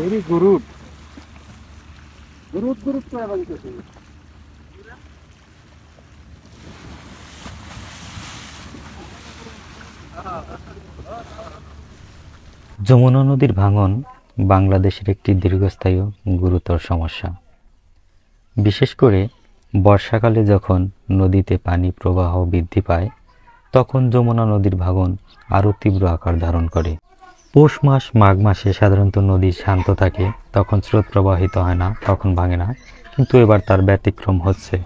Very গুরুট করে যমুনা নদীর ভাঙন বাংলাদেশের একটি দীর্ঘস্থায়ী গুরুতর সমস্যা। বিশেষ করে বর্ষাকালে যখন নদীতে পানি প্রবাহ বৃদ্ধি পায়, তখন যমুনা নদীর ভাঙন আরও তীব্র আকার ধারণ করে। পৌষ মাস মাঘ মাসে সাধারণত নদী শান্ত থাকে তখন স্রোত প্রবাহিত হয় না তখন ভাঙে না কিন্তু এবার তার ব্যতিক্রম হচ্ছে।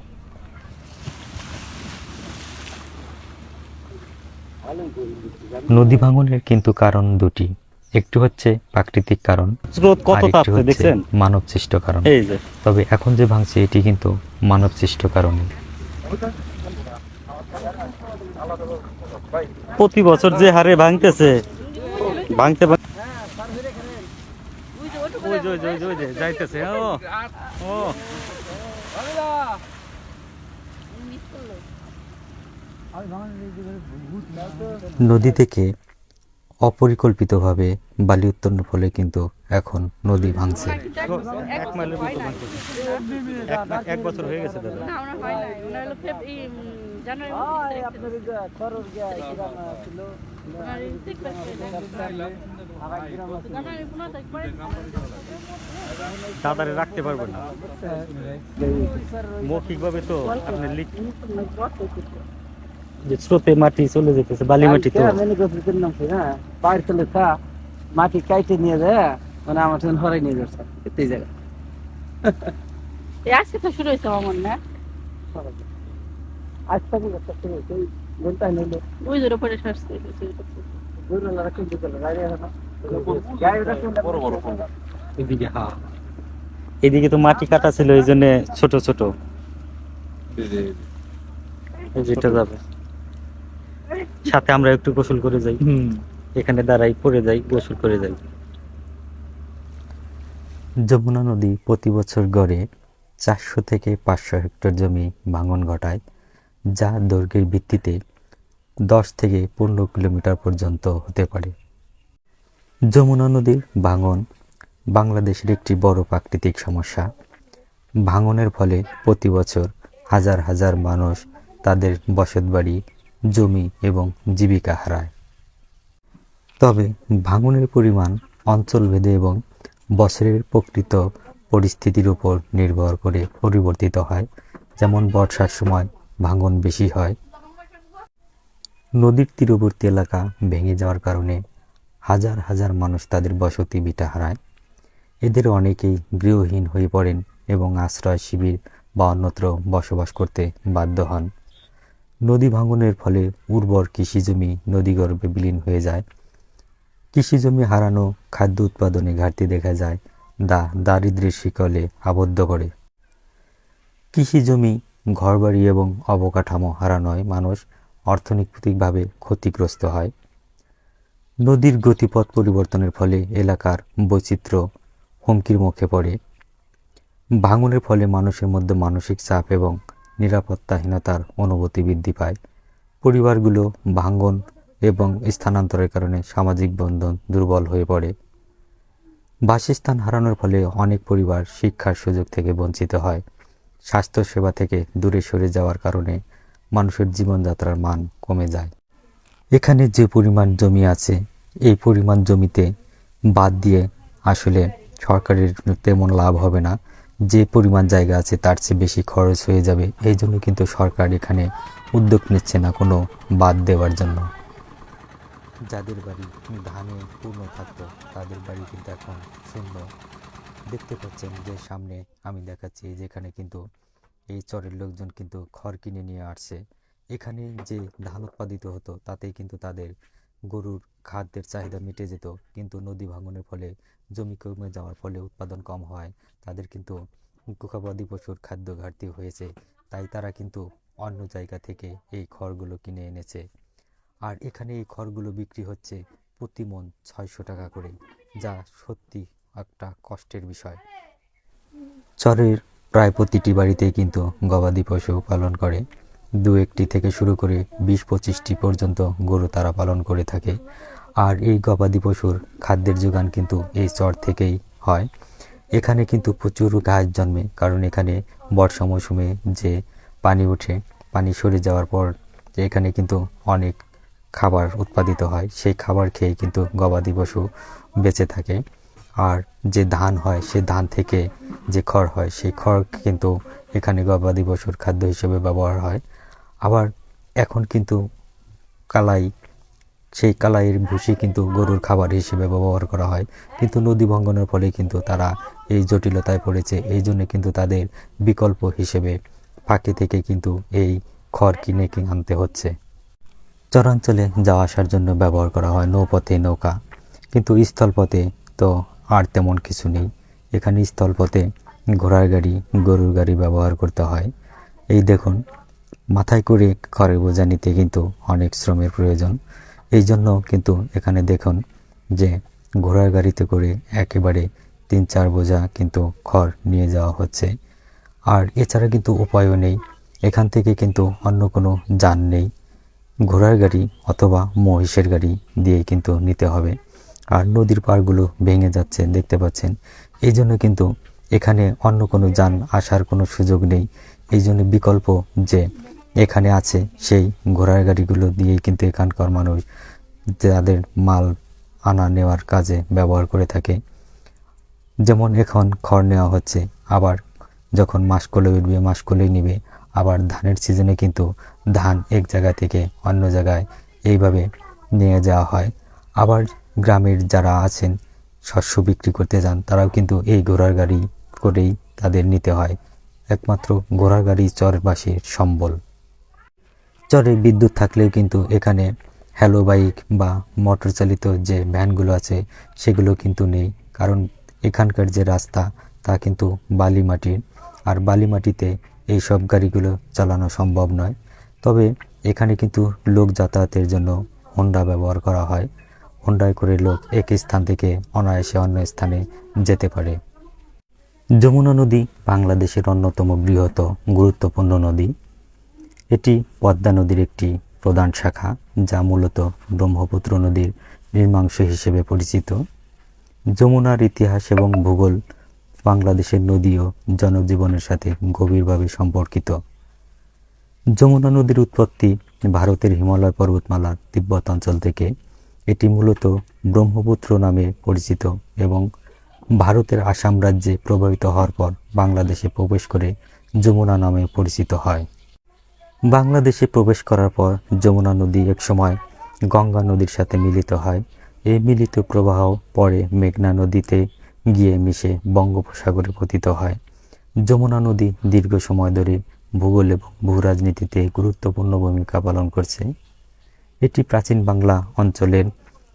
নদী ভাঙনের কিন্তু কারণ দুটি একটি হচ্ছে প্রাকৃতিক কারণ স্রোত কত তাপছে দেখছেন? মানব সৃষ্ট কারণ। এই যে। তবে এখন যে ভাঙছে এটি কিন্তু মানব সৃষ্ট কারণে প্রতি বছর যে হারে ভাঙতেছে ভাঙতে ভাঙ- ওই যে, ওই যে, ওই যে, ওই যে, যাইতেছে। ও ও। নদী থেকে অপরিকল্পিতভাবে বালি উত্তোলনের ফলে কিন্তু এখন নদী ভাঙছে। এক বছর হয়ে গেছে দাদা। হয় জানুয়ারি দাদারে রাখতে পারবেন না। মৌখিকভাবে তো আপনি লিখ যে স্রোতে মাটি চলে যেতেছে বালি মাটি তো। বাইরে চলে খা মাটি কাইটে নিয়ে যায় মানে আমার তখন হরাই নিয়ে যাচ্ছে এই জায়গা এই আজকে তো শুরু হয়েছে আমার না? আজ থেকে একটা শুরু হয়েছে ওই জোর পরে এদিকে হ্যাঁ তো মাটি কাটা ছিল এই জন্য ছোট ছোট। যেটা যাবে। সাথে আমরা একটু গোসল করে যাই। এখানে দাঁড়াই পড়ে যাই গোসল করে যাই। যমুনা নদী প্রতি বছর গড়ে চারশো থেকে পাঁচশো হেক্টর জমি ভাঙন ঘটায়। যা দৈর্ঘ্যের ভিত্তিতে দশ থেকে পনেরো কিলোমিটার পর্যন্ত হতে পারে। যমুনা নদীর ভাঙন বাংলাদেশের একটি বড় প্রাকৃতিক সমস্যা। ভাঙনের ফলে প্রতি বছর হাজার হাজার মানুষ তাদের বসতবাড়ি, জমি এবং জীবিকা হারায়। তবে ভাঙনের পরিমাণ অঞ্চলভেদে এবং বছরের প্রকৃত পরিস্থিতির উপর নির্ভর করে পরিবর্তিত হয়। যেমন বর্ষার সময় ভাঙন বেশি হয়। নদীর তীরবর্তী এলাকা ভেঙে যাওয়ার কারণে হাজার হাজার মানুষ তাদের বসতি ভিটা হারায়। এদের অনেকেই গৃহহীন হয়ে পড়েন এবং আশ্রয় শিবির বা অন্যত্র বসবাস করতে বাধ্য হন। নদী ভাঙনের ফলে উর্বর কৃষিজমি নদীগর্ভে বিলীন হয়ে যায়। কৃষিজমি হারানো, খাদ্য উৎপাদনে ঘাটতি দেখা যায় দা দারিদ্র্যের শিকলে আবদ্ধ করে। কৃষিজমি ঘরবাড়ি এবং অবকাঠামো হারানোয় মানুষ অর্থনৈতিকভাবে ক্ষতিগ্রস্ত হয়। নদীর গতিপথ পরিবর্তনের ফলে এলাকার বৈচিত্র্য হুমকির মুখে পড়ে। ভাঙনের ফলে মানুষের মধ্যে মানসিক চাপ এবং নিরাপত্তাহীনতার অনুভূতি বৃদ্ধি পায়। পরিবারগুলো ভাঙ্গন এবং স্থানান্তরের কারণে সামাজিক বন্ধন দুর্বল হয়ে পড়ে। বাসস্থান হারানোর ফলে অনেক পরিবার শিক্ষার সুযোগ থেকে বঞ্চিত হয়। স্বাস্থ্যসেবা থেকে দূরে সরে যাওয়ার কারণে মানুষের জীবনযাত্রার মান কমে যায়। এখানে যে পরিমাণ জমি আছে, এই পরিমাণ জমিতে বাদ দিয়ে আসলে সরকারের তেমন লাভ হবে না। যে পরিমাণ জায়গা আছে, তার চেয়ে বেশি খরচ হয়ে যাবে। এই জন্য কিন্তু সরকার এখানে উদ্যোগ নিচ্ছে না কোনো বাদ দেওয়ার জন্য। যাদের বাড়ি ধানে পূর্ণ থাকতো, তাদের বাড়ি কিন্তু এখন শূন্য। দেখতে পাচ্ছেন যে সামনে আমি দেখাচ্ছি যেখানে কিন্তু এই চরের লোকজন কিন্তু খড় কিনে নিয়ে আসছে। এখানে যে ধান উৎপাদিত হতো, তাতেই কিন্তু তাদের গরুর খাদ্যের চাহিদা মিটে যেত। কিন্তু নদী ভাঙনের ফলে, জমি কমে যাওয়ার ফলে উৎপাদন কম হয়। তাদের কিন্তু গবাদি পশুর খাদ্য ঘাটতি হয়েছে। তাই তারা কিন্তু অন্য জায়গা থেকে এই খড়গুলো কিনে এনেছে। আর এখানে এই খড়গুলো বিক্রি হচ্ছে প্রতি মন ছয়শো টাকা করে, যা সত্যি একটা কষ্টের বিষয়। চরের প্রায় প্রতিটি বাড়িতেই কিন্তু গবাদি পশু পালন করে। দু একটি থেকে শুরু করে বিশ পঁচিশটি পর্যন্ত গরু তারা পালন করে থাকে। আর এই গবাদি পশুর খাদ্যের যোগান কিন্তু এই চর থেকেই হয়। এখানে কিন্তু প্রচুর ঘাস জন্মে, কারণ এখানে বর্ষা মৌসুমে যে পানি ওঠে, পানি সরে যাওয়ার পর এখানে কিন্তু অনেক খাবার উৎপাদিত হয়। সেই খাবার খেয়ে কিন্তু গবাদি পশু বেঁচে থাকে। আর যে ধান হয়, সে ধান থেকে যে খড় হয়, সেই খড় কিন্তু এখানে গবাদি পশুর খাদ্য হিসেবে ব্যবহার হয়। আবার এখন কিন্তু কালাই, সেই কালাইয়ের ভুসি কিন্তু গরুর খাবার হিসেবে ব্যবহার করা হয়। কিন্তু নদী ভঙ্গনের ফলে কিন্তু তারা এই জটিলতায় পড়েছে। এই জন্য কিন্তু তাদের বিকল্প হিসেবে ফাঁকি থেকে কিন্তু এই খড় কিনে কিনে আনতে হচ্ছে। চরাঞ্চলে যাওয়া আসার জন্য ব্যবহার করা হয় নৌপথে নৌকা। কিন্তু স্থলপথে তো আর তেমন কিছু নেই। এখানে স্থলপথে ঘোড়ার গাড়ি, গরুর গাড়ি ব্যবহার করতে হয়। এই দেখুন, মাথায় করে খড়ের বোঝা নিতে কিন্তু অনেক শ্রমের প্রয়োজন। এই জন্য কিন্তু এখানে দেখুন যে ঘোড়ার গাড়িতে করে একেবারে তিন চার বোঝা কিন্তু খড় নিয়ে যাওয়া হচ্ছে। আর এছাড়া কিন্তু উপায়ও নেই। এখান থেকে কিন্তু অন্য কোনো যান নেই। ঘোড়ার গাড়ি অথবা মহিষের গাড়ি দিয়ে কিন্তু নিতে হবে। আর নদীর পাড়গুলো ভেঙে যাচ্ছে, দেখতে পাচ্ছেন। এই জন্য কিন্তু এখানে অন্য কোনো যান আসার কোনো সুযোগ নেই। এই জন্য বিকল্প যে এখানে আছে সেই ঘোড়ার গাড়িগুলো দিয়েই কিন্তু এখানকার মানুষ যাদের মাল আনা নেওয়ার কাজে ব্যবহার করে থাকে। যেমন এখন খড় নেওয়া হচ্ছে, আবার যখন মাস কলে উঠবে মাস কলেই নিবে। আবার ধানের সিজনে কিন্তু ধান এক জায়গা থেকে অন্য জায়গায় এইভাবে নিয়ে যাওয়া হয়। আবার গ্রামের যারা আছেন, শস্য বিক্রি করতে যান, তারাও কিন্তু এই ঘোড়ার গাড়ি করেই তাদের নিতে হয়। একমাত্র ঘোড়ার গাড়ি চরবাসীর সম্বল। চরে বিদ্যুৎ থাকলেও কিন্তু এখানে হ্যালো বাইক বা মোটর চালিত যে ভ্যানগুলো আছে, সেগুলো কিন্তু নেই। কারণ এখানকার যে রাস্তা, তা কিন্তু বালি মাটির আর বালি মাটিতে এই সব গাড়িগুলো চালানো সম্ভব নয়। তবে এখানে কিন্তু লোক যাতায়াতের জন্য হোন্ডা ব্যবহার করা হয়। হোন্ডায় করে লোক এক স্থান থেকে অনায়াসে অন্য স্থানে যেতে পারে। যমুনা নদী বাংলাদেশের অন্যতম বৃহৎ, গুরুত্বপূর্ণ নদী। এটি পদ্মা নদীর একটি প্রধান শাখা, যা মূলত ব্রহ্মপুত্র নদীর নির্মাংশ হিসেবে পরিচিত। যমুনার ইতিহাস এবং ভূগোল বাংলাদেশের নদী ও জনজীবনের সাথে গভীরভাবে সম্পর্কিত। যমুনা নদীর উৎপত্তি ভারতের হিমালয় পর্বতমালার তিব্বত অঞ্চল থেকে এটি মূলত ব্রহ্মপুত্র নামে পরিচিত এবং ভারতের আসাম রাজ্যে প্রবাহিত হওয়ার পর বাংলাদেশে প্রবেশ করে যমুনা নামে পরিচিত হয়। বাংলাদেশে প্রবেশ করার পর যমুনা নদী একসময় গঙ্গা নদীর সাথে মিলিত হয়। এই মিলিত প্রবাহ পরে মেঘনা নদীতে গিয়ে মিশে বঙ্গোপসাগরে পতিত হয়। যমুনা নদী দীর্ঘ সময় ধরে ভূগোল এবং ভূরাজনীতিতে গুরুত্বপূর্ণ ভূমিকা পালন করছে। এটি প্রাচীন বাংলা অঞ্চলের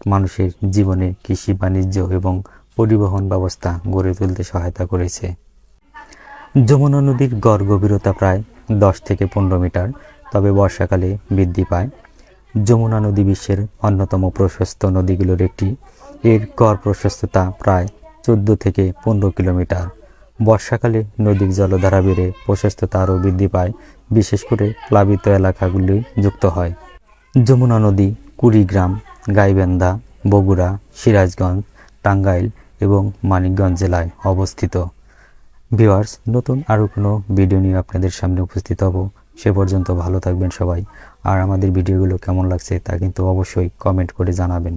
মানুষের জীবনে কৃষি, বাণিজ্য এবং পরিবহন ব্যবস্থা গড়ে তুলতে সহায়তা করেছে। যমুনা নদীর গড় গভীরতা প্রায় দশ থেকে পনেরো মিটার, তবে বর্ষাকালে বৃদ্ধি পায়। যমুনা নদী বিশ্বের অন্যতম প্রশস্ত নদীগুলোর একটি। এর গড় প্রশস্ততা প্রায় চোদ্দ থেকে পনেরো কিলোমিটার। বর্ষাকালে নদীর জলধারা বেড়ে প্রশস্ততা আরও বৃদ্ধি পায়, বিশেষ করে প্লাবিত এলাকাগুলি যুক্ত হয়। যমুনা নদী, কুড়িগ্রাম, গাইবান্ধা, বগুড়া, সিরাজগঞ্জ, টাঙ্গাইল এবং মানিকগঞ্জ জেলায় অবস্থিত। ভিওয়ার্স নতুন আরও কোনো ভিডিও নিয়ে আপনাদের সামনে উপস্থিত হব। সে পর্যন্ত ভালো থাকবেন সবাই। আর আমাদের ভিডিওগুলো কেমন লাগছে তা কিন্তু অবশ্যই কমেন্ট করে জানাবেন।